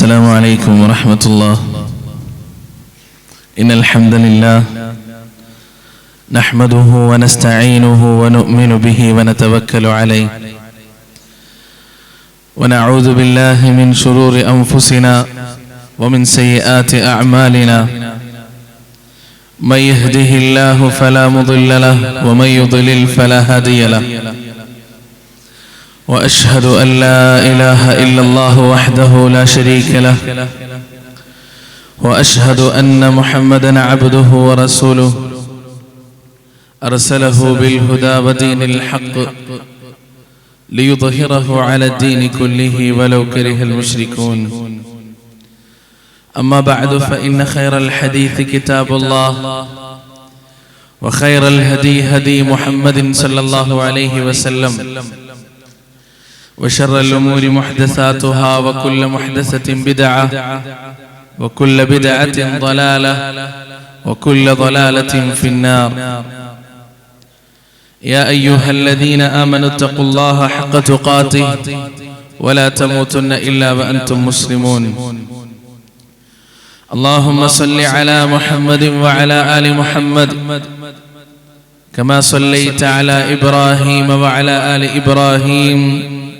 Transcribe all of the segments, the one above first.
السلام عليكم ورحمة الله. إن الحمد لله نحمده ونستعينه ونؤمن به ونتوكل عليه. ونعوذ بالله من شرور أنفسنا ومن سيئات أعمالنا. من يهده الله فلا مضل له ومن يضلل فلا هادي له. وأشهد أن لا إله إلا الله وحده لا شريك له. وأشهد أن محمدا عبده ورسوله. أرسله بالهدى ودين الحق ليظهره على الدين كله ولو كره المشركون. أما بعد فإن خير الحديث كتاب الله وخير الهدي هدي محمد صلى الله عليه وسلم. وشر الأمور محدثاتها وكل محدثة بدعة وكل بدعة ضلالة وكل ضلالة في النار. يا أيها الذين آمنوا اتقوا الله حق تقاته ولا تموتن إلا وأنتم مسلمون. اللهم صل على محمد وعلى آل محمد كما صليت على إبراهيم وعلى آل إبراهيم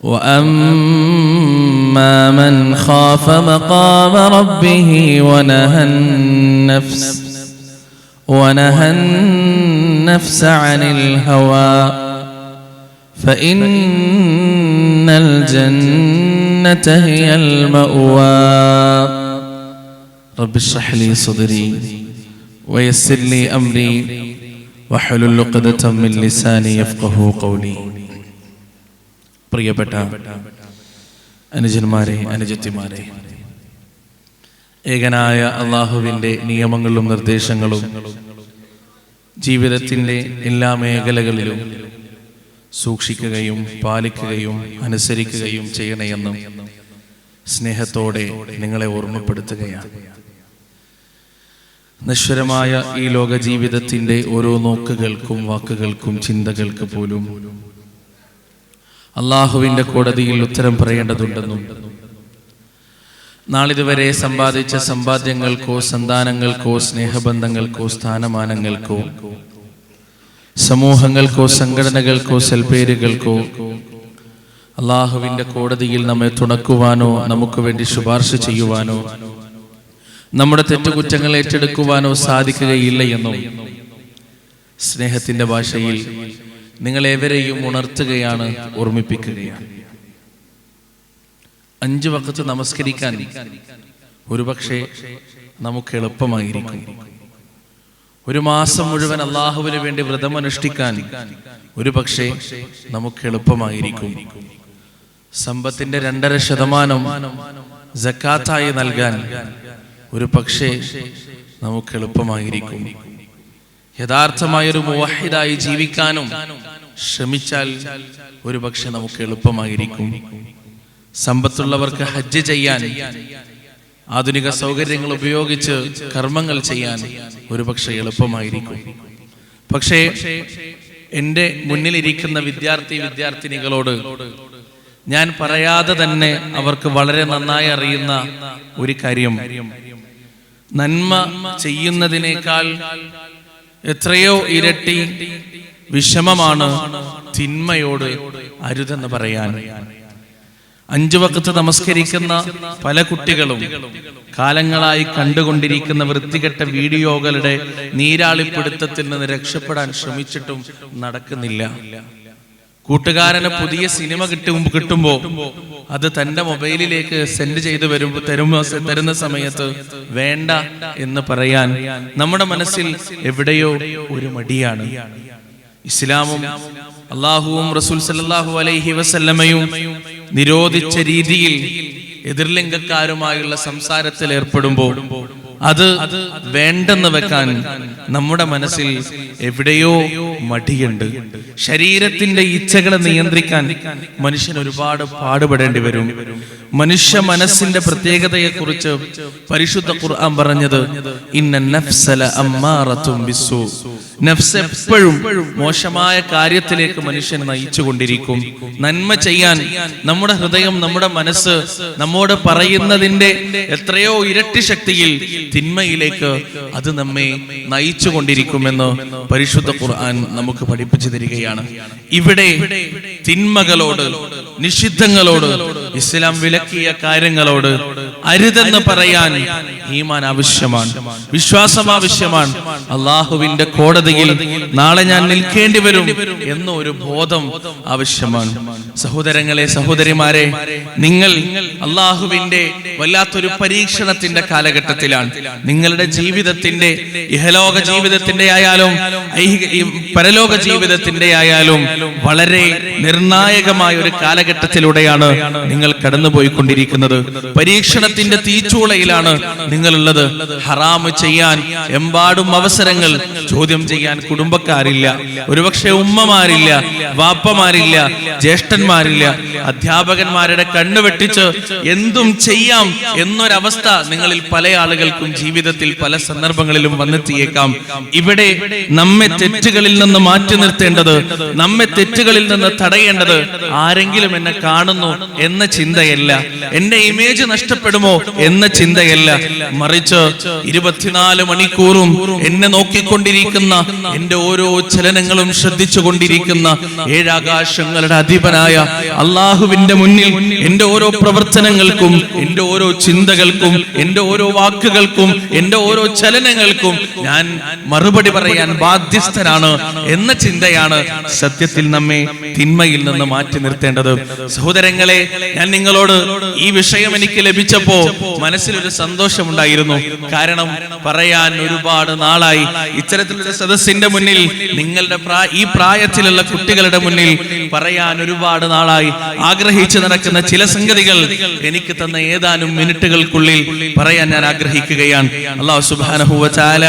وأما من خاف مقام ربه ونهى النفس ونهى النفس عن الهوى فإن الجنة هي المأوى. رب اشرح لي صدري ويسر لي أمري واحلل عقدة من لساني يفقه قولي. പ്രിയപ്പെട്ട അനുജന്മാരെ അനുജത്തിമാരെ ഏകനായ അള്ളാഹുവിന്റെ നിയമങ്ങളും നിർദ്ദേശങ്ങളും ജീവിതത്തിന്റെ എല്ലാ മേഖലകളിലും സൂക്ഷിക്കുകയും പാലിക്കുകയും അനുസരിക്കുകയും ചെയ്യണമെന്നും സ്നേഹത്തോടെ നിങ്ങളെ ഓർമ്മപ്പെടുത്തുകയാണ്. നിശ്വരമായ ഈ ലോക ജീവിതത്തിന്റെ ഓരോ നോക്കുകൾക്കും വാക്കുകൾക്കും ചിന്തകൾക്ക് പോലും അള്ളാഹുവിന്റെ കോടതിയിൽ ഉത്തരം പറയേണ്ടതുണ്ടെന്നും നാളിതുവരെ സമ്പാദിച്ച സമ്പാദ്യങ്ങൾക്കോ സന്താനങ്ങൾക്കോ സ്നേഹബന്ധങ്ങൾക്കോ സ്ഥാനമാനങ്ങൾക്കോ സമൂഹങ്ങൾക്കോ സംഘടനകൾക്കോ സൽപ്പേരുകൾക്കോ അള്ളാഹുവിന്റെ കോടതിയിൽ നമ്മെ തുണക്കുവാനോ നമുക്ക് വേണ്ടി ശുപാർശ ചെയ്യുവാനോ നമ്മുടെ തെറ്റുകുറ്റങ്ങൾ ഏറ്റെടുക്കുവാനോ സാധിക്കുകയില്ല എന്നും സ്നേഹത്തിന്റെ ഭാഷയിൽ നിങ്ങളേവരെയും ഉണർത്തുകയാണ് ഓർമ്മിപ്പിക്കുകയാണ്. അഞ്ച് വക്കത്ത് നമസ്കരിക്കാൻ ഒരുപക്ഷെ നമുക്ക് എളുപ്പമായിരിക്കും. ഒരു മാസം മുഴുവൻ അള്ളാഹുവിന് വേണ്ടി വ്രതം അനുഷ്ഠിക്കാൻ ഒരുപക്ഷെ നമുക്ക് എളുപ്പമായിരിക്കും. സമ്പത്തിന്റെ രണ്ടര ശതമാനം ജക്കാത്തായി നൽകാൻ ഒരു പക്ഷേ നമുക്ക് എളുപ്പമായിരിക്കും. യഥാർത്ഥമായൊരു മുവാഹിദായി ജീവിക്കാനും ശ്രമിച്ചാൽ ഒരു പക്ഷെ നമുക്ക് എളുപ്പമായിരിക്കും. സമ്പത്തുള്ളവർക്ക് ഹജ്ജ് ചെയ്യാൻ ആധുനിക സൗകര്യങ്ങൾ ഉപയോഗിച്ച് കർമ്മങ്ങൾ ചെയ്യാൻ ഒരു പക്ഷെ എളുപ്പമായിരിക്കും. പക്ഷേ എന്റെ മുന്നിലിരിക്കുന്ന വിദ്യാർത്ഥി വിദ്യാർത്ഥിനികളോട് ഞാൻ പറയാതെ തന്നെ അവർക്ക് വളരെ നന്നായി അറിയുന്ന ഒരു കാര്യം. നന്മ ചെയ്യുന്നതിനേക്കാൾ എത്രയോ ഇരട്ടി വിഷമമാണ് തിന്മയോട് അരുതെന്ന് പറയാൻ. അഞ്ചു വക്കത്ത് നമസ്കരിക്കുന്ന പല കുട്ടികളും കാലങ്ങളായി കണ്ടുകൊണ്ടിരിക്കുന്ന വൃത്തികെട്ട വീഡിയോകളുടെ നീരാളിപ്പിടുത്തത്തിൽ നിന്ന് രക്ഷപ്പെടാൻ ശ്രമിച്ചിട്ടും നടക്കുന്നില്ല. കൂട്ടുകാരന് പുതിയ സിനിമ കിട്ടും കിട്ടുമ്പോ അത് തന്റെ മൊബൈലിലേക്ക് സെൻഡ് ചെയ്ത് വരുമ്പോ തരും തരുന്ന സമയത്ത് വേണ്ട എന്ന് പറയാൻ നമ്മുടെ മനസ്സിൽ എവിടെയോ ഒരു മടിയാണ്. ഇസ്ലാമും അള്ളാഹുവും റസൂൽ സല്ലല്ലാഹു അലൈഹി വസല്ലമയും നിരോധിച്ച രീതിയിൽ എതിർലിംഗക്കാരുമായുള്ള സംസാരത്തിൽ ഏർപ്പെടുമ്പോൾ അത് വേണ്ടെന്ന് വെക്കാൻ നമ്മുടെ മനസ്സിൽ എവിടെയോ മടിയുണ്ട്. ശരീരത്തിന്റെ ഇച്ഛകളെ നിയന്ത്രിക്കാൻ മനുഷ്യൻ ഒരുപാട് പാടുപെടേണ്ടി വരും. മനുഷ്യ മനസ്സിന്റെ പ്രത്യേകതയെ കുറിച്ച് പരിശുദ്ധ ഖുർആൻ പറഞ്ഞത് ഇന്ന നഫ്സല അമ്മാറത്തും ബിസ്സു. നഫ്സ് എപ്പോഴും മോശമായ കാര്യത്തിലേക്ക് മനുഷ്യൻ നയിച്ചു കൊണ്ടിരിക്കും നന്മ ചെയ്യാൻ നമ്മുടെ ഹൃദയം നമ്മുടെ മനസ്സ് നമ്മോട് പറയുന്നതിന്റെ എത്രയോ ഇരട്ടി ശക്തിയിൽ തിന്മയിലേക്ക് അത് നമ്മെ നയിച്ചു കൊണ്ടിരിക്കുമെന്ന് പരിശുദ്ധ ഖുർആൻ നമുക്ക് പഠിപ്പിച്ചു തരികയാണ്. ഇവിടെ തിന്മകളോട് നിഷിദ്ധങ്ങളോട് ഇസ്ലാം വിലക്കിയ കാര്യങ്ങളോട് അരുതെന്ന് പറയാൻ ഈമാൻ ആവശ്യമാണ് വിശ്വാസം ആവശ്യമാണ്. അള്ളാഹുവിന്റെ കോടതിയിൽ നാളെ ഞാൻ നിൽക്കേണ്ടി വരും എന്ന ഒരു ബോധം ആവശ്യമാണ്. സഹോദരങ്ങളെ സഹോദരിമാരെ നിങ്ങൾ അള്ളാഹുവിന്റെ വല്ലാത്തൊരു പരീക്ഷണത്തിന്റെ കാലഘട്ടത്തിലാണ്. നിങ്ങളുടെ ജീവിതത്തിന്റെ ഇഹലോക ജീവിതത്തിന്റെ ആയാലും പരലോക ജീവിതത്തിന്റെ ആയാലും വളരെ നിർണായകമായ ഒരു കാലഘട്ടത്തിലൂടെയാണ് നിങ്ങൾ കടന്നുപോയിക്കൊണ്ടിരിക്കുന്നത്. പരീക്ഷണത്തിന്റെ തീച്ചൂളയിലാണ് നിങ്ങളുള്ളത്. ഹറാമ് ചെയ്യാൻ എമ്പാടും അവസരങ്ങൾ ചോദ്യം ചെയ്യാൻ കുടുംബക്കാരില്ല. ഒരുപക്ഷെ ഉമ്മമാരില്ല വാപ്പമാരില്ല ജ്യേഷ്ഠന്മാരില്ല. അധ്യാപകന്മാരുടെ കണ്ണു വെട്ടിച്ച് എന്തും ചെയ്യാം എന്നൊരവസ്ഥ നിങ്ങളിൽ പല ആളുകൾക്കും ജീവിതത്തിൽ പല സന്ദർഭങ്ങളിലും വന്നെത്തിയേക്കാം. ഇവിടെ നമ്മെ തെറ്റുകളിൽ നിന്ന് മാറ്റി നിർത്തേണ്ടത് നമ്മെ തെറ്റുകളിൽ നിന്ന് തടയേണ്ടത് ആരെങ്കിലും എന്നെ കാണുന്നു എന്ന ചിന്തയല്ല. എന്റെ ഇമേജ് നഷ്ടപ്പെടുമോ എന്ന ചിന്തയല്ല. മറിച്ച് ഇരുപത്തിനാല് മണിക്കൂറും എന്നെ നോക്കിക്കൊണ്ടിരിക്കുന്ന എന്റെ ഓരോ ചലനങ്ങളും ശ്രദ്ധിച്ചു കൊണ്ടിരിക്കുന്ന ഏഴാകാശങ്ങളുടെ അധിപനായ അള്ളാഹുവിന്റെ മുന്നിൽ എന്റെ ഓരോ പ്രവർത്തനങ്ങൾക്കും എന്റെ ഓരോ ചിന്തകൾക്കും എന്റെ ഓരോ വാക്കുകൾക്കും എന്റെ ഓരോ ചലനങ്ങൾക്കും ഞാൻ മറുപടി പറയാൻ ബാധ്യസ്ഥനാണ് എന്ന ചിന്തയാണ് സത്യത്തിൽ നമ്മെ തിന്മയിൽ നിന്ന് മാറ്റി നിർത്തേണ്ടത്. സഹോദരങ്ങളെ ഞാൻ നിങ്ങളോട് ഈ വിഷയം എനിക്ക് ലഭിച്ചപ്പോ മനസ്സിലൊരു സന്തോഷമുണ്ടായിരുന്നു. കാരണം പറയാൻ ഒരുപാട് നാളായി. ഇത്തരത്തിലുള്ള സദസ്സിന്റെ മുന്നിൽ നിങ്ങളുടെ ഈ പ്രായത്തിലുള്ള കുട്ടികളുടെ മുന്നിൽ പറയാൻ ഒരുപാട് നാളായി. ആഗ്രഹിച്ചു നടക്കുന്ന ചില സംഗതികൾ എനിക്ക് തന്ന ഏതാനും മിനിറ്റുകൾക്കുള്ളിൽ പറയാൻ ഞാൻ ആഗ്രഹിക്കുകയാണ്. അള്ളാഹു സുബാനഹുവ ചാല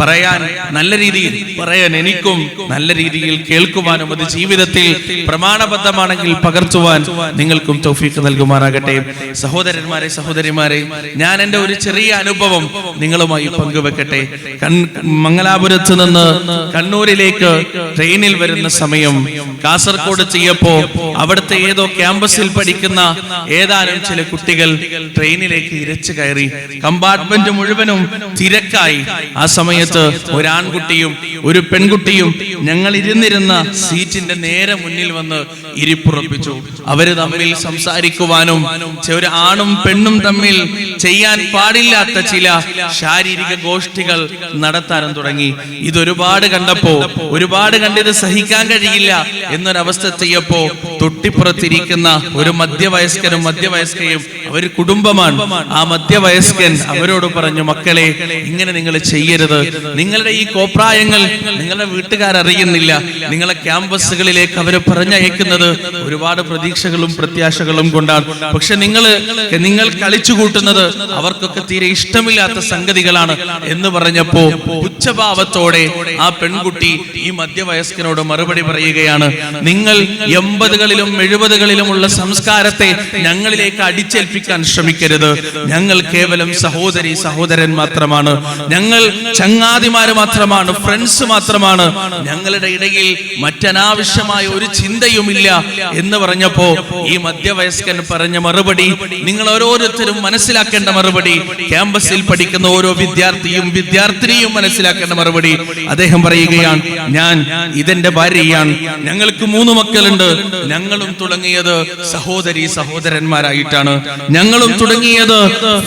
പറയാൻ നല്ല രീതിയിൽ പറയാൻ എനിക്കും നല്ല രീതിയിൽ കേൾക്കുവാനും അത് ജീവിതത്തിൽ പ്രമാണബദ്ധമാണെങ്കിൽ പകർത്തുവാൻ നിങ്ങൾക്കും തൗഫീഖ് നൽകുമാറാകട്ടെ. സഹോദരന്മാരെ സഹോദരിമാരെ ഞാൻ എന്റെ ഒരു ചെറിയ അനുഭവം നിങ്ങളുമായി പങ്കുവെക്കട്ടെ. മംഗലാപുരത്ത് നിന്ന് കണ്ണൂരിലേക്ക് ട്രെയിനിൽ വരുന്ന സമയം കാസർഗോഡ് ചെയ്യപ്പോ അവിടുത്തെ ഏതോ ക്യാമ്പസിൽ പഠിക്കുന്ന ഏതാനും ചില കുട്ടികൾ ട്രെയിനിലേക്ക് ഇരച്ചു കയറി. കമ്പാർട്ട്മെന്റ് മുഴുവനും തിരക്കായി. ആ സമയത്ത് ഒരാൺകുട്ടിയും ഒരു പെൺകുട്ടിയും ഞങ്ങൾ ഇരുന്നിരുന്ന സീറ്റിന്റെ നേരെ മുന്നിൽ വന്ന് ഇരിപ്പുറപ്പിച്ചു. അവർ തമ്മിൽ സംസാരിക്കുവാനും ഒരു ആണും പെണ്ണും തമ്മിൽ ചെയ്യാൻ പാടില്ലാത്ത ചില ശാരീരിക ഗോഷ്ഠികൾ നടത്താനും തുടങ്ങി. ഇതൊരുപാട് കണ്ടപ്പോ ഒരുപാട് കണ്ടിത് സഹിക്കാൻ കഴിയില്ല. എന്നൊരവസ്ഥ എത്തിയപ്പോ തൊട്ടിപ്പുറത്തിരിക്കുന്ന ഒരു മധ്യവയസ്കനും മധ്യവയസ്കയും അവർ കുടുംബമാണ്. ആ മധ്യവയസ്കൻ അവരോട് പറഞ്ഞു മക്കളെ ഇങ്ങനെ നിങ്ങൾ ചെയ്യരുത്. നിങ്ങളുടെ ഈ കോപ്രായങ്ങൾ നിങ്ങളുടെ വീട്ടുകാർ അറിയുന്നില്ല നിങ്ങളെ ക്യാമ്പസുകളിലേക്ക് അവർ പറഞ്ഞയക്കുന്നത് ഒരുപാട് പ്രതീക്ഷകളും പ്രത്യാശകളും കൊണ്ടാണ്. പക്ഷെ നിങ്ങൾ നിങ്ങൾ കളിച്ചു കൂട്ടുന്നത് അവർക്കൊക്കെ തീരെ ഇഷ്ടമില്ലാത്ത സംഗതികളാണ്. എന്ന് പറഞ്ഞപ്പോ ഉച്ചഭാവത്തോടെ ആ പെൺകുട്ടി ഈ മധ്യവയസ്കനോട് മറുപടി പറയുകയാണ് നിങ്ങൾ എൺപതുകളിലും എഴുപതുകളിലുമുള്ള സംസ്കാരത്തെ ഞങ്ങളിലേക്ക് അടിച്ചേൽപ്പിക്കാൻ ശ്രമിക്കരുത്. ഞങ്ങൾ കേവലം സഹോദരി സഹോദരൻ മാത്രമാണ്. ഞങ്ങൾ ചങ്ങാതിമാര് മാത്രമാണ് ഫ്രണ്ട്സ് മാത്രമാണ്. ഞങ്ങളുടെ ഇടയിൽ മറ്റനാവശ്യമായ ഒരു ചിന്തയുമില്ല. എന്ന് പറഞ്ഞപ്പോ ഈ മധ്യവയസ്കൻ പറഞ്ഞ മറുപടി നിങ്ങൾ ഓരോരുത്തരും മനസ്സിലാക്കേണ്ട മറുപടി. ക്യാമ്പസിൽ പഠിക്കുന്ന ഓരോ വിദ്യാർത്ഥിയും വിദ്യാർത്ഥിനിയും മനസ്സിലാക്കേണ്ട മറുപടി. അദ്ദേഹം പറയുകയാണ് ഞാൻ ഇതെന്റെ ഭാര്യയാണ്. ഞങ്ങൾക്ക് മൂന്ന് മക്കളുണ്ട്. ഞങ്ങളും തുടങ്ങിയത് സഹോദരി സഹോദരന്മാരായിട്ടാണ്. ഞങ്ങളും തുടങ്ങിയത്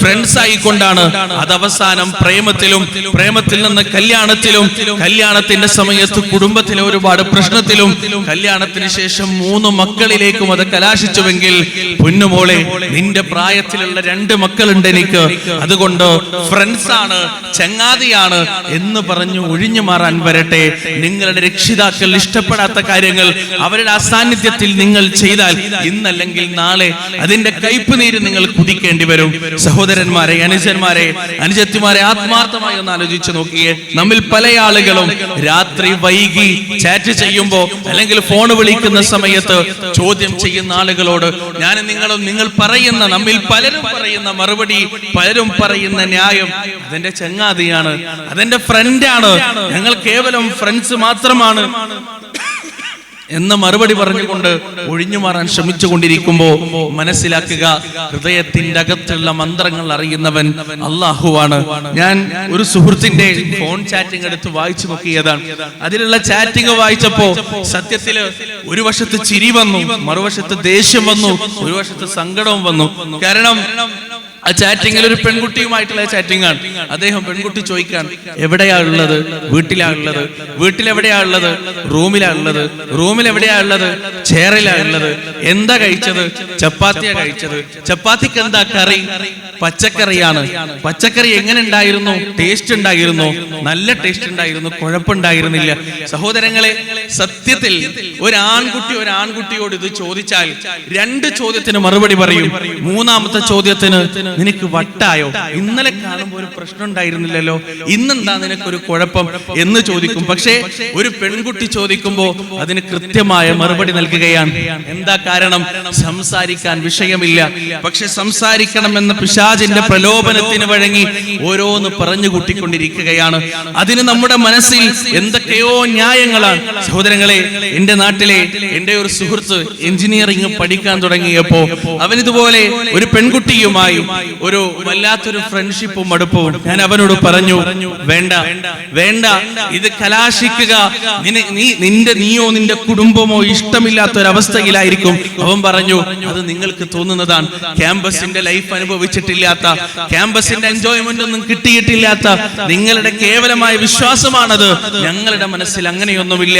ഫ്രണ്ട്സ് ആയിക്കൊണ്ടാണ് അത് അവസാനം പ്രേമത്തിലും പ്രേമത്തിൽ നിന്ന് കല്യാണത്തിലും കല്യാണത്തിന്റെ സമയത്ത് കുടുംബത്തിലെ ഒരുപാട് പ്രശ്നത്തിലും കല്യാണത്തിന് ശേഷം മൂന്ന് മക്കളിലേക്കും അത് കലാശിച്ചുവെങ്കിൽ പൊന്നുമോളെ നിന്റെ പ്രായത്തിലുള്ള രണ്ട് മക്കളുണ്ട് എനിക്ക്. അതുകൊണ്ട് ഫ്രണ്ട്സ് ആണ് ചങ്ങാതിയാണ് എന്ന് പറഞ്ഞു ഒഴിഞ്ഞു മാറാൻ വരട്ടെ. നിങ്ങളുടെ രക്ഷിതാക്കൾ ഇഷ്ടപ്പെടാത്ത കാര്യങ്ങൾ അവരുടെ അസാന്നിധ്യത്തിൽ നിങ്ങൾ ചെയ്താൽ ഇന്നല്ലെങ്കിൽ നാളെ അതിന്റെ കയ്പ് നീര് നിങ്ങൾ കുതിക്കേണ്ടി വരും. സഹോദരന്മാരെ അനുജന്മാരെ അനുജത്തിമാരെ ആത്മാർത്ഥമായി ഒന്ന് ആലോചിച്ച് നോക്കിയേ. നമ്മിൽ പല ആളുകളും രാത്രി വൈകി ചാറ്റ് ചെയ്യുമ്പോ അല്ലെങ്കിൽ ഫോൺ വിളിക്കുന്ന സമയത്ത് ചോദ്യം ചെയ്യുന്ന ആളുകളോട് ഞാൻ നിങ്ങളും നിങ്ങൾ പറയുന്ന നമ്മിൽ പലരും പറയുന്ന മറുപടി പലരും പറയുന്ന ന്യായം അതെന്റെ ചങ്ങാതിയാണ് അതെന്റെ ഫ്രണ്ടാണ് ഞങ്ങൾ കേവലം ഫ്രണ്ട്സ് മാത്രമാണ്. എന്ന മറുപടി പറഞ്ഞുകൊണ്ട് ഒഴിഞ്ഞു മാറാൻ ശ്രമിച്ചു കൊണ്ടിരിക്കുമ്പോ മനസ്സിലാക്കുക ഹൃദയത്തിന്റെ അകത്തുള്ള മന്ത്രങ്ങൾ അറിയുന്നവൻ അള്ളാഹുവാണ്. ഞാൻ ഒരു സുഹൃത്തിന്റെ ഫോൺ ചാറ്റിംഗ് എടുത്ത് വായിച്ചു നോക്കിയതാണ്. അതിലുള്ള ചാറ്റിംഗ് വായിച്ചപ്പോ സത്യത്തിൽ ഒരു വശത്ത് ചിരി വന്നു മറുവശത്ത് ദേഷ്യം വന്നു ഒരു വശത്ത് സങ്കടവും വന്നു. കാരണം ആ ചാറ്റിങ്ങിൽ ഒരു പെൺകുട്ടിയുമായിട്ടുള്ള ചാറ്റിംഗ് ആണ്. അദ്ദേഹം പെൺകുട്ടി ചോദിക്കാൻ എവിടെയാ ഉള്ളത്? വീട്ടിലാ ഉള്ളത്? വീട്ടിലെവിടെയാ ഉള്ളത്? റൂമിൽ എവിടെയാ ഉള്ളത്? എന്താ കഴിച്ചത്? ചപ്പാത്തിയാ കഴിച്ചത്? ചപ്പാത്തിക്ക് എന്താ കറി? പച്ചക്കറിയാണ്. പച്ചക്കറി എങ്ങനെ ഉണ്ടായിരുന്നു? ടേസ്റ്റ് ഉണ്ടായിരുന്നു. നല്ല ടേസ്റ്റ് ഉണ്ടായിരുന്നു. കുഴപ്പമുണ്ടായിരുന്നില്ല. സഹോദരങ്ങളെ സത്യത്തിൽ ഒരു ആൺകുട്ടി ഒരു ആൺകുട്ടിയോട് ഇത് ചോദിച്ചാൽ രണ്ട് ചോദ്യത്തിന് മറുപടി പറയും. മൂന്നാമത്തെ ചോദ്യത്തിന് നിനക്ക് വട്ടായോ? ഇന്നലെ കാണുമ്പോൾ ഒരു പ്രശ്നം ഉണ്ടായിരുന്നില്ലല്ലോ. ഇന്നെന്താ നിനക്കൊരു കുഴപ്പം എന്ന് ചോദിക്കും. പക്ഷേ ഒരു പെൺകുട്ടി ചോദിക്കുമ്പോൾ അതിന് കൃത്യമായ മറുപടി നൽകുകയാണ്. എന്താ കാരണം? സംസാരിക്കാൻ വിഷയമില്ല. പക്ഷെ സംസാരിക്കണം എന്ന പിശാചിന്റെ പ്രലോഭനത്തിന് വഴങ്ങി ഓരോന്ന് പറഞ്ഞു കൂട്ടിക്കൊണ്ടിരിക്കുകയാണ്. അതിന് നമ്മുടെ മനസ്സിൽ എന്തൊക്കെയോ ന്യായങ്ങളാണ്. സഹോദരങ്ങളെ എന്റെ നാട്ടിലെ എന്റെ ഒരു സുഹൃത്ത് എഞ്ചിനീയറിംഗ് പഠിക്കാൻ തുടങ്ങിയപ്പോ അവൻ ഇതുപോലെ ഒരു പെൺകുട്ടിയുമായി ഒരു വല്ലാത്തൊരു ഫ്രണ്ട്ഷിപ്പും അടുപ്പവും ഞാൻ അവനോട് പറഞ്ഞു വേണ്ട വേണ്ട ഇത് കലാശിക്കുക. നീ നിന്റെ നീയോ നിന്റെ കുടുംബമോ ഇഷ്ടമില്ലാത്ത ഒരു അവസ്ഥയിലായിരിക്കും. അവൻ പറഞ്ഞു അത് നിങ്ങൾക്ക് തോന്നുന്നതാണ്. ക്യാമ്പസിന്റെ ലൈഫ് അനുഭവിച്ചിട്ടില്ലാത്ത ക്യാമ്പസിന്റെ എൻജോയ്മെന്റ് ഒന്നും കിട്ടിയിട്ടില്ലാത്ത നിങ്ങളുടെ കേവലമായ വിശ്വാസമാണത്. ഞങ്ങളുടെ മനസ്സിൽ അങ്ങനെയൊന്നുമില്ല.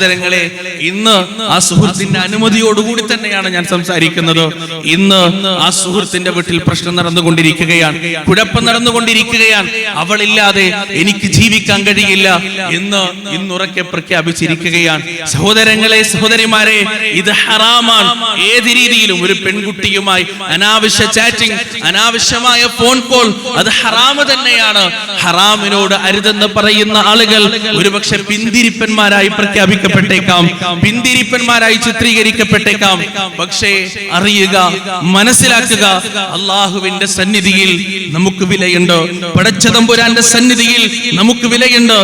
സഹോദരങ്ങളെ ഇന്ന് ആ സുഹൃത്തിന്റെ അനുമതിയോടുകൂടി തന്നെയാണ് ഞാൻ സംസാരിക്കുന്നത്. ഇന്ന് ആ സുഹൃത്തിന്റെ വീട്ടിൽ പ്രശ്നം നടന്നുകൊണ്ടിരിക്കുകയാണ്. കുഴപ്പം നടന്നുകൊണ്ടിരിക്കുകയാണ്. അവളില്ലാതെ എനിക്ക് ജീവിക്കാൻ കഴിയില്ല എന്ന് ഇന്നുറക്കെ പ്രഖ്യാപിച്ചിരിക്കുകയാണ്. സഹോദരങ്ങളെ സഹോദരിമാരെ ഇത് ഹറാമാണ്. ഏത് രീതിയിലും ഒരു പെൺകുട്ടിയുമായി അനാവശ്യ ചാറ്റിംഗ് അനാവശ്യമായ ഫോൺ കോൾ അത് ഹറാമ് തന്നെയാണ്. ഹറാമിനോട് അരുതെന്ന് പറയുന്ന ആളുകൾ ഒരുപക്ഷെ പിന്തിരിപ്പന്മാരായി ചിത്രീകരിക്കപ്പെട്ടേക്കാം പിന്തിരിപ്പന്മാരായി ചിത്രീകരിക്കപ്പെട്ടേക്കാം. പക്ഷേ അറിയുക മനസ്സിലാക്കുക അള്ളാഹുവിന്റെ സന്നിധിയിൽ നമുക്ക് വിലയുണ്ട്. പടച്ചതമ്പുരാന്റെ സന്നിധിയിൽ നമുക്ക് വിലയുണ്ട്.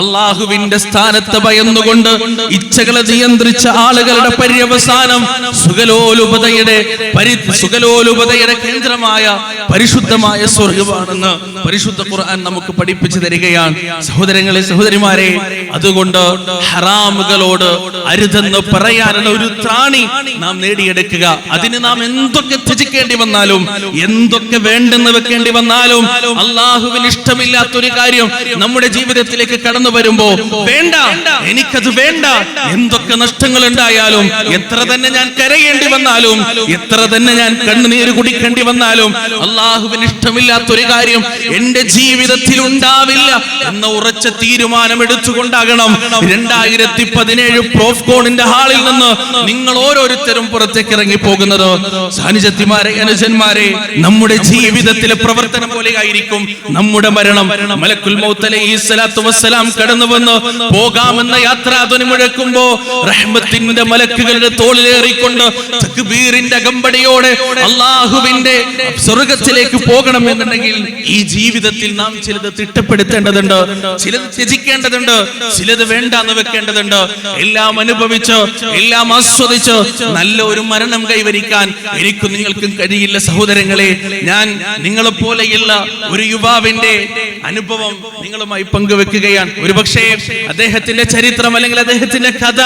അള്ളാഹുവിന്റെ സ്ഥാനത്ത് ഭയന്നുകൊണ്ട് ഇച്ഛകളെ നിയന്ത്രിച്ച ആളുകളുടെ പര്യവസാനം സുഗലോലുപതയുടെ പരി സുഗലോലുപതയുടെ കേന്ദ്രമായ പരിശുദ്ധമായ സ്വർഗമാണെന്ന് പരിശുദ്ധ ഖുർആൻ നമുക്ക് പഠിപ്പിച്ചു തരികയാണ്. സഹോദരങ്ങളെ സഹോദരിമാരെ അതുകൊണ്ട് ഹറാമുകളോട് അരുതെന്ന് പറയാനുള്ള ഒരു ത്രാണി നാം നേടിയെടുക്കുക. അതിന് നാം എന്തൊക്കെ ത്യജിക്കേണ്ടി വന്നാലും എന്തൊക്കെ വേണ്ടെന്ന് വെക്കേണ്ടി വന്നാലും അള്ളാഹുവിന് ഇഷ്ടമില്ലാത്തൊരു കാര്യം നമ്മുടെ ജീവിതത്തിലേക്ക് കടന്നു വരുമ്പോ വേണ്ട എനിക്കത് വേണ്ട എന്തൊക്കെ നഷ്ടങ്ങൾ ഉണ്ടായാലും എത്ര തന്നെ ഞാൻ കരയേണ്ടി വന്നാലും എത്ര തന്നെ ഞാൻ കണ്ണുനീര് കുടിക്കേണ്ടി വന്നാലും അള്ളാഹുവിന് ഇഷ്ടമില്ലാത്തൊരു കാര്യം എന്റെ ജീവിതത്തിൽ ഉണ്ടാവില്ല എന്ന ഉറച്ച തീരുമാനം എടുത്തുകൊണ്ടാകണം രണ്ടായിരത്തി പതിനേഴ് പ്രോഫ്കോണിന്റെ ഹാളിൽ നിന്ന് നിങ്ങൾ ഓരോരുത്തരും പുറത്തേക്ക് ഇറങ്ങി പോകുന്നത് സാനിജത്തിമാരെ അനുജന്മാരെ നമ്മുടെ ജീവിതത്തിലെ പ്രവർത്തനം പോലെ ആയിരിക്കും. നമ്മുടെ മരണം. മലക്കുൽ മൗത്ത് അലൈഹി സ്വലാത്തു വസ്സലാം കടന്നു വന്ന് പോകാമെന്ന യാത്രാധ്വനി മുഴക്കുമ്പോ റഹ്മത്തിന്റെ മലക്കുകളുടെ തോളിലേറിക്കൊണ്ട് അകമ്പടിയോടെ അള്ളാഹുവിന്റെ സ്വർഗത്തിലേക്ക് പോകണം എന്നുണ്ടെങ്കിൽ ഈ ജീവിതത്തിൽ നാം ചിലത് തിട്ടപ്പെടുത്തേണ്ടതുണ്ട് ചിലത് ത്യജിക്കേണ്ടതുണ്ട് ചിലത് വേണ്ടെന്ന് വെക്കേണ്ടതുണ്ട്. എല്ലാം അനുഭവിച്ച് എല്ലാം ആസ്വദിച്ച് നല്ല ഒരു മരണം കൈവരിക്കാൻ എനിക്കും നിങ്ങൾക്കും കഴിയില്ല സഹോദരങ്ങളെ. ഞാൻ നിങ്ങളെ പോലെയുള്ള ഒരു യുവാവിന്റെ അനുഭവം നിങ്ങളുമായി പങ്കുവെക്കുകയാണ്. ഒരുപക്ഷെ അദ്ദേഹത്തിന്റെ ചരിത്രം അല്ലെങ്കിൽ അദ്ദേഹത്തിന്റെ കഥ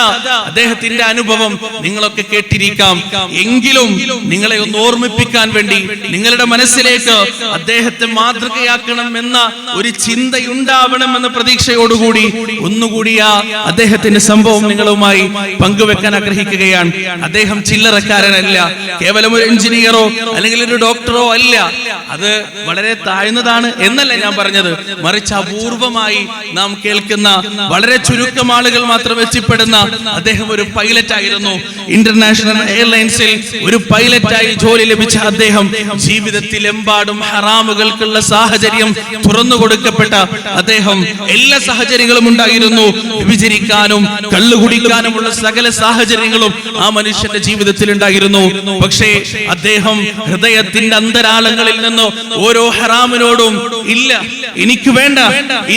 അദ്ദേഹത്തിന്റെ അനുഭവം നിങ്ങളൊക്കെ കേട്ടിരിക്കാം. എങ്കിലും നിങ്ങളെ ഒന്ന് ഓർമ്മിപ്പിക്കാൻ വേണ്ടി നിങ്ങളുടെ മനസ്സിലേക്ക് അദ്ദേഹത്തെ മാതൃകയാക്കണം എന്ന ഒരു ചിന്തയുണ്ടാവണം എന്ന പ്രതീക്ഷയോടുകൂടി ഒന്നുകൂടിയ അദ്ദേഹത്തിന്റെ സംഭവം നിങ്ങളുമായി പങ്കുവെക്കാൻ ആഗ്രഹിക്കുകയാണ്. അദ്ദേഹം ചില്ലറക്കാരനല്ല കേവലം ഒരു എഞ്ചിനീയറോ അല്ലെങ്കിൽ ഒരു ഡോക്ടറോ അല്ല. അത് വളരെ താഴ്ന്നതാണ് എന്നല്ല ഞാൻ പറഞ്ഞത്. മറിച്ച് അപൂർവമായി നാം കേൾക്കുന്ന വളരെ ചുരുക്കം ആളുകൾ മാത്രം എത്തിപ്പെടുന്ന അദ്ദേഹം ഒരു പൈലറ്റ് ആയിരുന്നു. ഇന്റർനാഷണൽ എയർലൈൻസിൽ ഒരു പൈലറ്റായി ജോലി ലഭിച്ച അദ്ദേഹം ജീവിതത്തിലെമ്പാടും ഹറാമുകൾക്കുള്ള സാഹചര്യം തുറന്നു കൊടുക്കപ്പെട്ട അദ്ദേഹം എല്ലാ സാഹചര്യങ്ങളും ഉണ്ടായിരുന്നു. വിഭജിക്കാനും കള്ളു കുടിക്കാനുമുള്ള സകല സാഹചര്യങ്ങളും ആ മനുഷ്യന്റെ ജീവിതത്തിൽ ഉണ്ടായിരുന്നു. പക്ഷേ അദ്ദേഹം ഹൃദയത്തിന്റെ അന്തരാളങ്ങളിൽ നിന്ന് ഓരോ ഹറാമിനോടും ഇല്ല എനിക്ക് വേണ്ട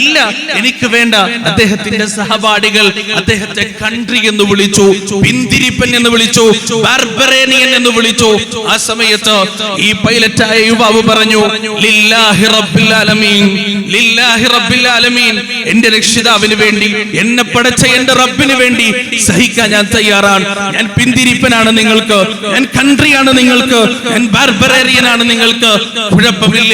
ഇല്ല എനിക്ക് വേണ്ട. അദ്ദേഹത്തിന്റെ സഹപാഠികൾ അദ്ദേഹത്തെ കൺട്രി എന്ന് വിളിച്ചു പിന്തിരിപ്പൻ എന്ന് വിളിച്ചു ബാർബറേനിയൻ എന്ന് വിളിച്ചു. ആ സമയത്ത് ഈ പൈലറ്റായ യുവാവ് പറഞ്ഞു ലില്ലാഹി റബ്ബിൽ ആലമീൻ ലില്ലാഹി റബ്ബിൽ ആലമീൻ എന്റെ രക്ഷിതാവിന് വേണ്ടി എന്നെ പടച്ച എന്റെ റബ്ബിന് വേണ്ടി സഹിക്കാൻ ഞാൻ തയ്യാറാണ്. ഞാൻ പിന്തിരിപ്പനാണ് നിങ്ങൾക്ക് ഞാൻ കൺട്രിയാണ് നിങ്ങൾക്ക് ഞാൻ ബാർബറേറിയനാണ് നിങ്ങൾക്ക്. കുഴപ്പമില്ല.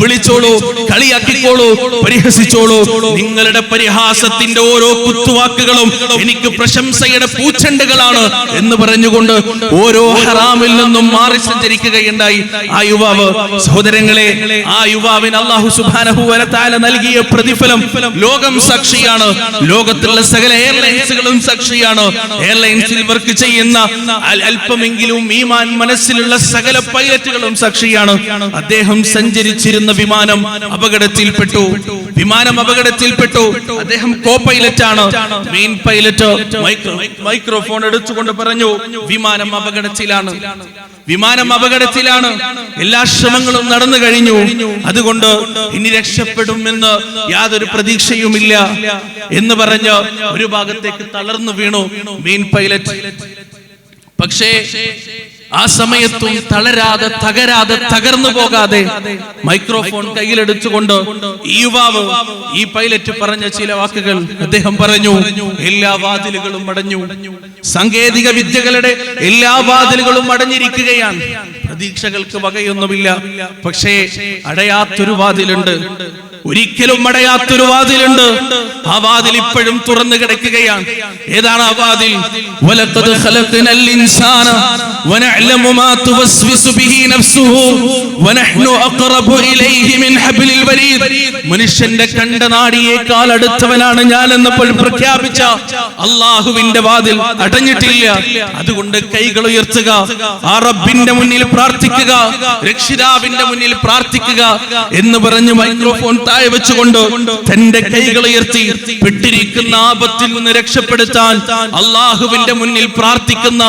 വിളിച്ചോളൂ കളിയാക്കിക്കോളൂ പരിഹസിച്ചോളൂ. നിങ്ങളുടെ പരിഹാസത്തിന്റെ ഓരോ കുത്തുവാക്കുകളും എനിക്ക് പ്രശംസയുടെ പൂച്ചെണ്ടുകളാണ് എന്ന് പറഞ്ഞുകൊണ്ട് ഓരോ ഹറാമിൽ നിന്നും മാറി സഞ്ചരിക്കുകയുണ്ടായി. ആ യുവാവ് സഹോദരങ്ങളെ ആ യുവാവിന് അള്ളാഹു സുബാനഹു വരത്താല നൽകിയ പ്രതിഫലം ലോകം സാക്ഷിയാണ്. ലോകത്തുള്ള സകല എയർലൈൻസുകളും സാക്ഷിയാണ്. എയർലൈൻസിൽ വർക്ക് ചെയ്യുന്ന അല്പമെങ്കിലും ഈമാൻ മനസ്സിലുള്ള സകല പൈലറ്റുകളും സാക്ഷിയാണ്. അദ്ദേഹം സഞ്ചരിച്ചിരുന്ന വിമാനം അപകടത്തിൽപ്പെട്ടു. വിമാനം അപകടത്തിൽപ്പെട്ടു. അദ്ദേഹം കോ പൈലറ്റ് ആണ് മെയിൻ പൈലറ്റ് മൈക്രോഫോൺ എടുത്തുകൊണ്ട് പറഞ്ഞു വിമാനം അപകടത്തിലാണ്. വിമാനം അപകടത്തിലാണ്. എല്ലാ ശ്രമങ്ങളും നടന്നു കഴിഞ്ഞു. അതുകൊണ്ട് ഇനി രക്ഷപ്പെടുമെന്ന് യാതൊരു പ്രതീക്ഷയുമില്ല. എന്ന് പറഞ്ഞ് ഒരു ഭാഗത്തേക്ക് തളർന്നു വീണു മെയിൻ പൈലറ്റ്. പക്ഷേ ആ സമയത്തും തളരാതെ തകരാതെ തകർന്നു പോകാതെ മൈക്രോഫോൺ കയ്യിലെടുത്തുകൊണ്ട് ഈ യുവാവ് ഈ പൈലറ്റ് പറഞ്ഞ ചില വാക്കുകൾ അദ്ദേഹം പറഞ്ഞു. എല്ലാ വാതിലുകളും അടഞ്ഞു. സാങ്കേതിക വിദ്യകളുടെ എല്ലാ വാതിലുകളും അടഞ്ഞിരിക്കുകയാണ്. പ്രതീക്ഷകൾക്ക് വകയൊന്നുമില്ല. പക്ഷേ അടയാത്തൊരു വാതിലുണ്ട്. ഒരിക്കലും അടയാത്തൊരു വാതിലുണ്ട്. ആ വാതിൽ ഇപ്പോഴും തുറന്നു കിടക്കുകയാണ്. ഏതാണ് ആ വാതിൽ? മനുഷ്യന്റെ കണ്ട കണ്ടനാടിയേക്കാൾ അടുത്തവനാണ് ഞാൻ എന്നപ്പോൾ പ്രഖ്യാപിച്ച അള്ളാഹുവിന്റെ വാതിൽ അടഞ്ഞിട്ടില്ല. അതുകൊണ്ട് കൈകൾ ഉയർത്തുക. ആ റബ്ബിന്റെ മുന്നിൽ പ്രാർത്ഥിക്കുക രക്ഷിതാവിന്റെ മുന്നിൽ പ്രാർത്ഥിക്കുക എന്ന് പറഞ്ഞ് മൈക്രോഫോൺ താഴെ വെച്ചുകൊണ്ട് തന്റെ കൈകൾ ഉയർത്തി പെട്ടിരിക്കുന്ന ആപത്തിൽ നിന്ന് രക്ഷപ്പെടുത്താൻ അള്ളാഹുവിന്റെ മുന്നിൽ പ്രാർത്ഥിക്കുന്ന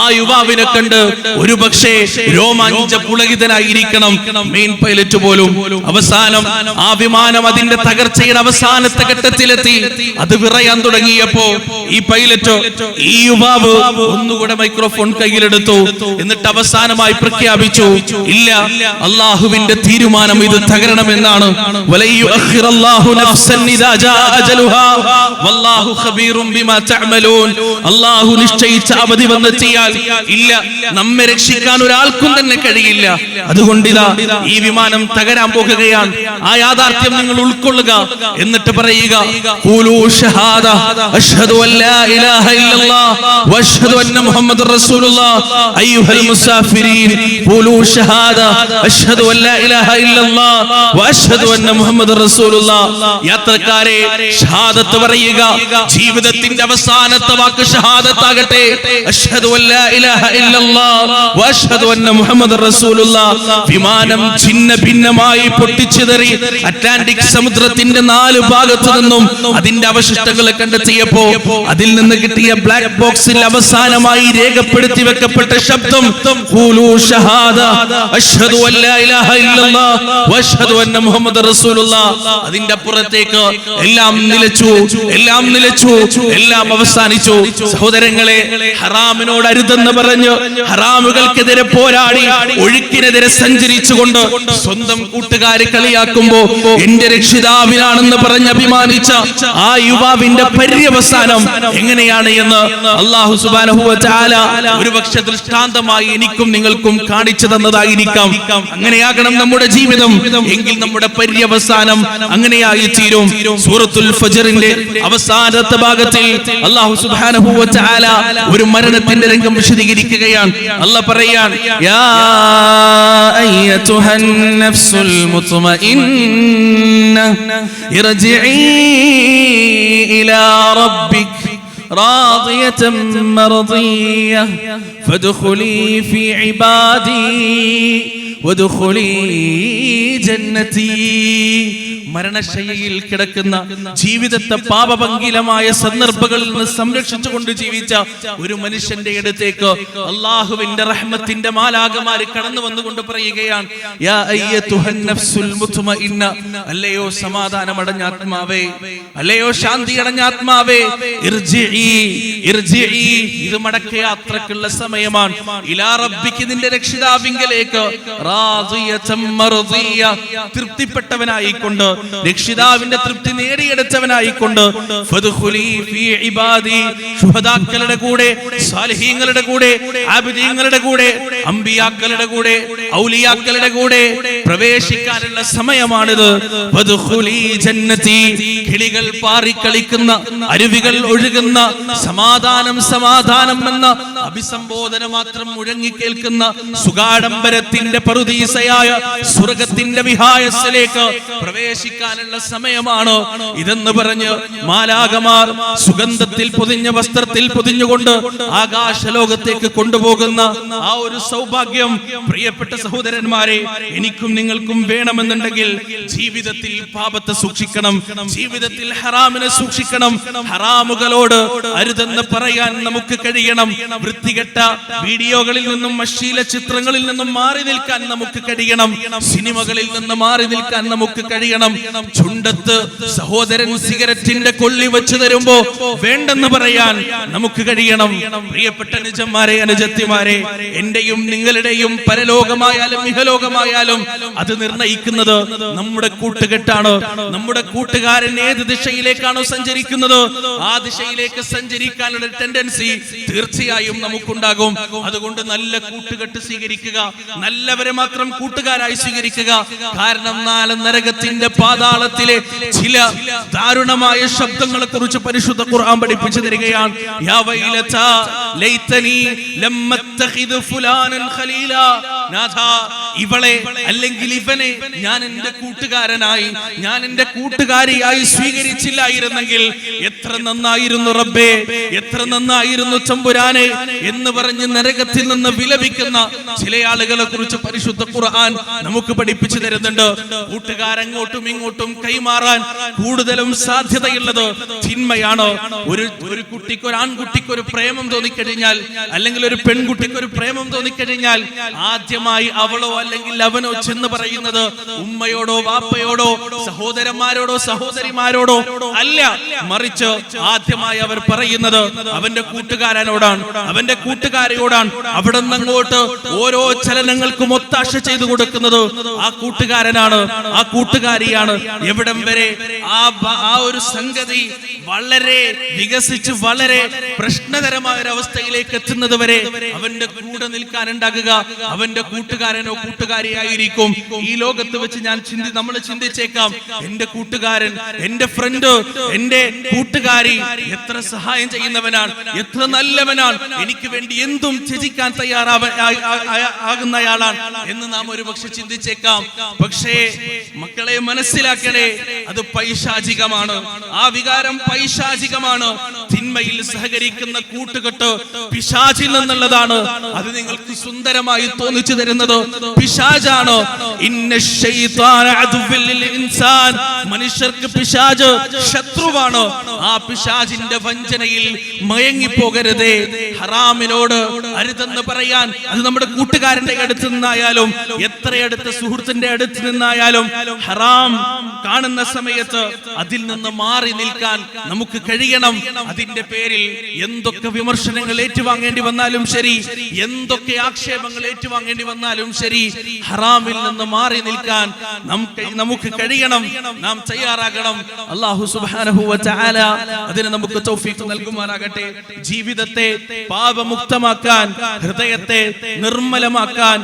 ആ യുവാവിനെ കണ്ട് ഒരു പക്ഷേ രോമാഞ്ച പുളകിതനായിരിക്കണം. മെയിൻ പൈലറ്റ് പോലും അവസാനം ആ വിമാനം അതിന്റെ തകർച്ചയുടെ അവസാനത്തെ ഘട്ടത്തിലെത്തി. അത് വിറയാൻ തുടങ്ങിയപ്പോ ഈ പൈലറ്റോ ഈ യുവാവ് ഒന്നുകൂടെ മൈക്രോഫോൺ കയ്യിലെടുത്തു. എന്നിട്ട് അവസാനമായി പ്രഖ്യാപിച്ചു ഇല്ല അള്ളാഹുവിന്റെ തീരുമാനം ഇത് തകരണമെന്നാണ്. അള്ളാഹു നിശ്ചയിച്ച അവധി വന്നെത്തിയാൽ ഇല്ല നമ്മെ രക്ഷിക്കാൻ ഒരാൾക്കും തന്നെ കഴിയില്ല. അതുകൊണ്ട് ഇതാ ഈ വിമാനം തകരാൻ പോകുകയാണ്. ആ യാഥാർത്ഥ്യം നിങ്ങൾ ഉൾക്കൊള്ളുക. എന്നിട്ട് പറയുക ഖൂലൂ ഷഹാദ അഷ്ഹദു അൻ അയ്യുഹൽ മുസാഫിരീൻ ഖൂലൂ ഷഹാദ അഷ്ഹദു അൻ ലാ ഇലാഹ ഇല്ലല്ലാഹ് വഅഷ്ഹദു അന്ന മുഹമ്മദർ റസൂലുള്ളാഹ് യാത്രക്കാരെ ഷഹാദത്ത് പറയുക ജീവിതത്തിന്റെ അവസാനത്തെ വാക്ക് ഷഹാദത്താകട്ടെ. അഷ്ഹദു അൻ ലാ ഇലാഹ ഇല്ലല്ലാഹ് വഅഷ്ഹദു അന്ന മുഹമ്മദർ റസൂലുള്ളാഹ് വിമാനം ഛിന്ന ഭിന്നമായി പൊട്ടിച്ചിതറി അറ്റ്ലാന്റിക് സമുദ്രത്തിന്റെ നാല് ഭാഗത്തു നിന്നും അതിന്റെ അവശിഷ്ടങ്ങൾ കണ്ടെത്തിയപ്പോ അതിൽ നിന്ന് കിട്ടിയ ബ്ലാക്ക് ബോക്സിൽ അവസാനമായി രേഖപ്പെടുത്തി വെക്കപ്പെട്ട ശബ്ദം ഖൂലൂ ഷഹാദ അഷ്ഹദു ലാ ഇലാഹ ഇല്ലല്ലാഹ് വഅഷ്ഹദു അന്ന മുഹമ്മദർ റസൂലുള്ളാഹ് അതിന്റെ അപ്പുറത്തേക്ക് എല്ലാം നിലച്ചു എല്ലാം നിലച്ചു എല്ലാം അവസാനിച്ചു. സഹോദരങ്ങളെ ഹറാമിനോട് അരുതെന്ന് പറഞ്ഞ് ഹറാമുകൾക്കെതിരെ പോരാടി ഒഴുക്കിനെതിരെ സഞ്ചരിച്ചുകൊണ്ട് സ്വന്തം കൂട്ടുകാരെ കളിയാക്കുമ്പോ എന്റെ രക്ഷിതാവിനാണെന്ന് പറഞ്ഞ് അഭിമാനിച്ച ആ യുവാവിന്റെ പര്യവസാനം എങ്ങനെയാണ് എന്ന് അള്ളാഹു സുബാനഹു ഒരു ഒരുപക്ഷെ ദൃഷ്ടാന്തമായി എനിക്കും നിങ്ങൾക്കും കാണിച്ചു തന്നതായിരിക്കാം അങ്ങനെയാകണം നമ്മുടെ ജീവിതം. എങ്കിൽ നമ്മുടെ പര്യവസാനം അങ്ങനെയായി തീരും സൂറത്തുൽ ഫജറിന്റെ അവസാനത്തെ ഭാഗത്തിൽ അള്ളാഹു സുബ്ഹാനഹു വ തആല ഒരു മരണത്തിന്റെ രംഗം വിശദീകരിക്കുകയാണ്. അള്ളാഹ് പറയാൻ യാ അയ്യതുഹൻ നഫ്സുൽ മുത്മഇന്ന ഇർജിഇ ഇലാ റബ്ബിക് راضية مرضية فادخلي في عبادي. മരണശൈലിയിൽ കിടക്കുന്ന ജീവിതത്തെ പാപഭംഗിലമായ സന്ദർഭങ്ങളിൽ നിന്ന് സംരക്ഷിച്ചുകൊണ്ട് ജീവിച്ച ഒരു മനുഷ്യന്റെ അടുത്തേക്ക് അള്ളാഹുവിന്റെ റഹ്മത്തിന്റെ മാലാകമാര് കടന്നു വന്നുകൊണ്ട് പറയുകയാണ് അല്ലയോ സമാധാനമടഞ്ഞ ആത്മാവേ അല്ലയോ ശാന്തി അടഞ്ഞ ആത്മാവേ ഇത് മടക്കയാത്രക്കുള്ള സമയമാണ്. ഇലാ റബ്ബിക്ക് നിന്റെ രക്ഷിതാവിങ്കലേക്ക് തൃപ്തിപ്പെട്ടവനായിക്കൊണ്ട് രക്ഷിതാവിന്റെ തൃപ്തി നേടിയെടുത്തവനായിക്കൊണ്ട് ശുഹദാക്കളുടെ കൂടെ സാലിഹീങ്ങളുടെ കൂടെ ആബിദീങ്ങളുടെ കൂടെ അമ്പിയാക്കളുടെ കൂടെ ഔലിയാക്കളുടെ കൂടെ പ്രവേശിക്കാനുള്ള സമയമാണിത്. കിളികൾ പാറിക്കളിക്കുന്ന അരുവികൾ ഒഴുകുന്ന സമാധാനം സമാധാനം എന്ന അഭിസംബോധന മാത്രം മുഴങ്ങി കേൾക്കുന്ന സുഗാഡംബരത്തിന്റെ പറുദീസയായ സ്വർഗത്തിന്റെ വിഹായസിലേക്ക് പ്രവേശിക്കാനുള്ള സമയമാണ്? ഇതെന്ന് പറഞ്ഞ് മാലാകമാർ സുഗന്ധത്തിൽ പൊതിഞ്ഞ വസ്ത്രത്തിൽ പൊതിഞ്ഞുകൊണ്ട് ആകാശലോകത്തേക്ക് കൊണ്ടുപോകുന്ന ആ ഒരു സൗഭാഗ്യം പ്രിയപ്പെട്ട സഹോദരന്മാരെ എനിക്കും നിങ്ങൾക്കും വേണമെന്നുണ്ടെങ്കിൽ ജീവിതത്തിൽ പാപത്തെ സൂക്ഷിക്കണം ജീവിതത്തിൽ ഹറാമിനെ സൂക്ഷിക്കണം ഹറാമുകളോട് അരുതെന്ന് പറയാൻ നമുക്ക് കഴിയണം. വൃത്തികെട്ട വീഡിയോകളിൽ നിന്നും അശ്ലീല ചിത്രങ്ങളിൽ നിന്നും മാറി നിൽക്കാൻ നമുക്ക് കഴിയണം. സിനിമകളിൽ നിന്ന് മാറി നിൽക്കാൻ നമുക്ക് കഴിയണം. ചുണ്ടത്ത് സഹോദരൻ സിഗരറ്റിന്റെ കൊള്ളി വെച്ച് തരുമ്പോ വേണ്ടെന്ന് പറയാൻ നമുക്ക് കഴിയണം. പ്രിയപ്പെട്ട അനുജന്മാരെ അനുജത്തിമാരെ എന്റെയും നിങ്ങളുടെയും പരലോകമായാലും ഇഹലോകമായാലും അത് നിർണയിക്കുന്നത് നമ്മുടെ കൂട്ടുകെട്ടാണ്. നമ്മുടെ കൂട്ടുകാരൻ ഏത് ദിശയിലേക്കാണോ സഞ്ചരിക്കുന്നത് ആ ദിശയിലേക്ക് സഞ്ചരിക്കാനുള്ള ടെൻഡൻസി തീർച്ചയായും നമുക്കുണ്ടാകും. അതുകൊണ്ട് നല്ല കൂട്ടുകെട്ട് സ്വീകരിക്കുക. നല്ലവരെ മാത്രം കൂട്ടുകാരായി സ്വീകരിക്കുക. കാരണം നാല് നരകത്തിന്റെ പാതാളത്തിലെ ചില ദാരുണമായ ശബ്ദങ്ങളെ കുറിച്ച് പരിശുദ്ധ ഖുർആൻ പഠിപ്പിച്ചു തരികയാണ്. ഇവളെ അല്ലെങ്കിൽ ഇവനെ ഞാൻ എന്റെ കൂട്ടുകാരനായി ഞാൻ എന്റെ കൂട്ടുകാരിയായി സ്വീകരിച്ചില്ലായിരുന്നെങ്കിൽ എത്ര നന്നായിരുന്നു റബ്ബേ എത്ര നന്നായിരുന്നു ചമ്പുരാനെ എന്ന് പറഞ്ഞ് നരകത്തിൽ നിന്ന് വിലപിക്കുന്ന ചില ആളുകളെ കുറിച്ച് പരിശുദ്ധ ഖുർആൻ നമുക്ക് പഠിപ്പിച്ചു തരുന്നുണ്ട്. കൂട്ടുകാരങ്ങോട്ടും ഇങ്ങോട്ടും കൈമാറാൻ കൂടുതലും സാധ്യതയുള്ളത് തിന്മയാണ്. ഒരു ഒരു കുട്ടിക്ക് ഒരു ആൺകുട്ടിക്ക് ഒരു പ്രേമം തോന്നിക്കഴിഞ്ഞാൽ അല്ലെങ്കിൽ ഒരു പെൺകുട്ടിക്ക് ഒരു പ്രേമം തോന്നിക്കഴിഞ്ഞാൽ ആദ്യമായി അവളോ അല്ലെങ്കിൽ അവനോ ചെന്ന് പറയുന്നത് ഉമ്മയോടോ വാപ്പയോടോ സഹോദരന്മാരോടോ സഹോദരിമാരോടോ അല്ല. മറിച്ച് ആദ്യമായി അവർ പറയുന്നത് അവന്റെ കൂട്ടുകാരനോടാണ്. അവന്റെ കൂട്ടുകാരിയോടാണ്. അവിടെ നിന്ന് അങ്ങോട്ട് ഓരോ ചലനങ്ങൾക്കും ഒത്താശ ചെയ്തു കൊടുക്കുന്നത് ആ കൂട്ടുകാരനാണ് ആ കൂട്ടുകാരിയാണ്. എവിടം വരെ ആ ആ ഒരു സംഗതി വളരെ വികസിച്ച് വളരെ പ്രശ്നകരമായ ഒരു അവസ്ഥയിലേക്ക് എത്തുന്നത് വരെ അവന്റെ കൂടെ നിൽക്കാൻ ഉണ്ടാകുക അവന്റെ കൂട്ടുകാരനോ കൂട്ടുകാരിയായിരിക്കും. ഈ ലോകത്ത് വെച്ച് ഞാൻ ചിന്തി നമ്മൾ ചിന്തിച്ചേക്കാം എന്റെ കൂട്ടുകാരൻ എന്റെ ഫ്രണ്ട് എന്റെ കൂട്ടുകാരി എത്ര സഹായം ചെയ്യുന്നവനാണ് എത്ര നല്ലവനാണ്. എനിക്ക് വേണ്ടി എന്തും ത്യജിക്കാൻ തയ്യാറാവ ആകുന്നയാളാണ് എന്ന് നാം ഒരു പക്ഷെ ചിന്തിച്ചേക്കാം. പക്ഷേ മക്കളെ മനസ്സിലാക്കണേ അത് പൈശാചികമാണ്. ആ വികാരം പൈശാചികമാണ്. തിന്മയിൽ സഹകരിക്കുന്ന കൂട്ടുകെട്ട് പിശാചിൽ നിന്നുള്ളതാണ്. അത് നിങ്ങൾക്ക് സുന്ദരമായി തോന്നിച്ചു തരുന്നത് ഇൻസാൻ. മനുഷ്യർക്ക് പിശാജ് ശത്രുവാണ്. ആ പിശാചിന്റെ വഞ്ചനയിൽ മയങ്ങിപ്പോകരുതേ. ഹറാമിനോട് അരുതെന്ന് പറയാൻ അത് നമ്മുടെ കൂട്ടുകാരന്റെ അടുത്ത് നിന്നായാലും എത്ര അടുത്ത സുഹൃത്തിന്റെ അടുത്ത് നിന്നായാലും ഹറാം കാണുന്ന സമയത്ത് അതിൽ നിന്ന് മാറി നിൽക്കാൻ നമുക്ക് കഴിയണം. അതിന്റെ പേരിൽ എന്തൊക്കെ വിമർശനങ്ങൾ ഏറ്റുവാങ്ങേണ്ടി വന്നാലും ശരി എന്തൊക്കെ ആക്ഷേപങ്ങൾ ഏറ്റുവാങ്ങേണ്ടി വന്നാലും ശരി ഹറാമിൽ നിന്ന് മാറി നിൽക്കാൻ നമുക്ക് കഴിയണം നാം തയ്യാറാകണം. അള്ളാഹു സുബ്ഹാനഹു വ തആല അതിന് നമുക്ക് തൗഫീഖ് നൽകുമാറാകട്ടെ. ജീവിതത്തെ പാപമുക്തമാക്കാൻ ഹൃദയത്തെ നിർമ്മലമാക്കാൻ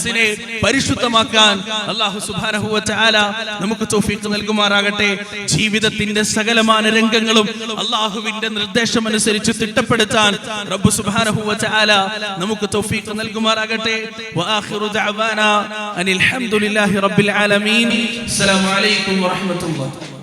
മനസ്സിനെ പരിശുദ്ധമാക്കാൻ അള്ളാഹു സുബ്ഹാനഹു വ തആല നമുക്ക് തൗഫീഖ് നൽകുമാറാകട്ടെ. ജീവിതത്തിന്റെ സകലമാന രംഗങ്ങളും അള്ളാഹുവിന്റെ നിർദ്ദേശം അനുസരിച്ച് തിട്ടപ്പെടുത്താൻ റബ്ബു സുബ്ഹാനഹു വ തആല നമുക്ക് തൗഫീഖ് നൽകുമാറാകട്ടെ. അനിൽ ഹംദുലില്ലാഹി റബ്ബിൽ ആലമീൻ. അസ്സലാമു അലൈക്കും വറഹ്മത്തുള്ളാഹി